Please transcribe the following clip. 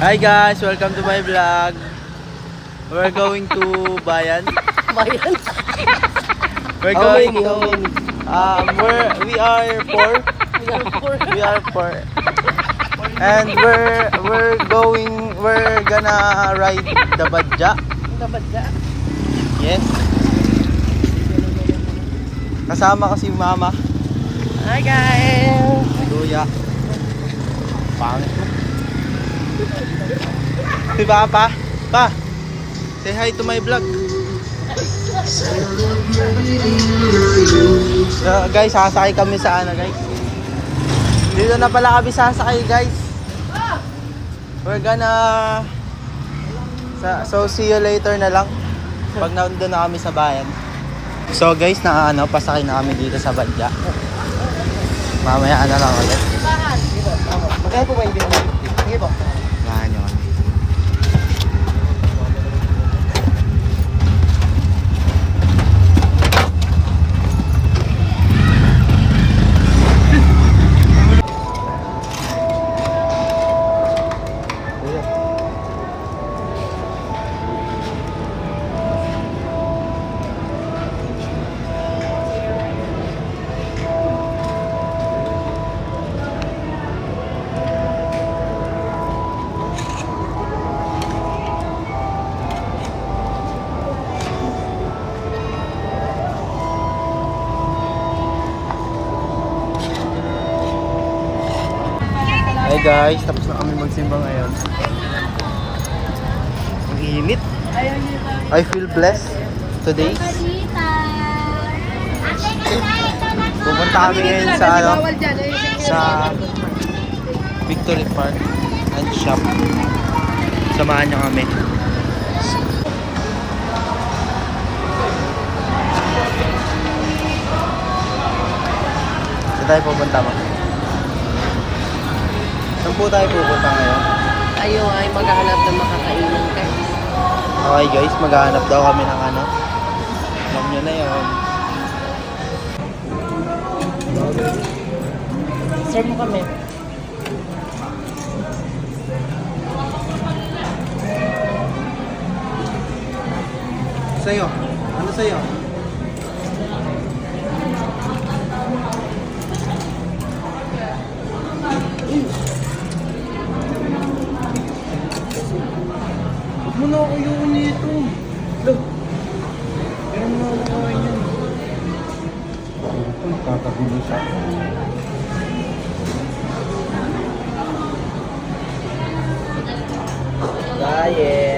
Hi guys, welcome to my vlog. We're going to Bayan. Bayan. We're How going to um we're we are four. We are four. And we're we're going we're gonna ride the Badja. Kabadya. Yes. Kasama ko si Mama, Hi guys. Luya. Pangit mo. Si Papa. Pa. Say hi to my vlog. So, guys, sasakay kami sa ano, guys. Dito na pala kami sasakay, guys. We're gonna sa, so see you later na lang pag nandun na kami sa bayan. So guys, na ano, pasakay na kami dito sa Badya. Mamaya ano lang ulit. Magkano po ba yung bilang? Sige po. Hey guys, tapos na kami magsimba ngayon. Ang init. I feel blessed today. Pupunta kami ngayon sa ano, sa Victory Park and shop. Samahan niyo kami. Saan tayo pupunta mo? Saan po tayo pupunta ngayon? Tayo ay maghahanap ng makakainan guys. Okay guys, maghahanap daw kami ng ano. Alam nyo na yun. Serve mo kami. Sa'yo? Ano sa'yo? Ako yung nito. Look. Meron na ako kain yan. Ito, kakagulo siya. Diet.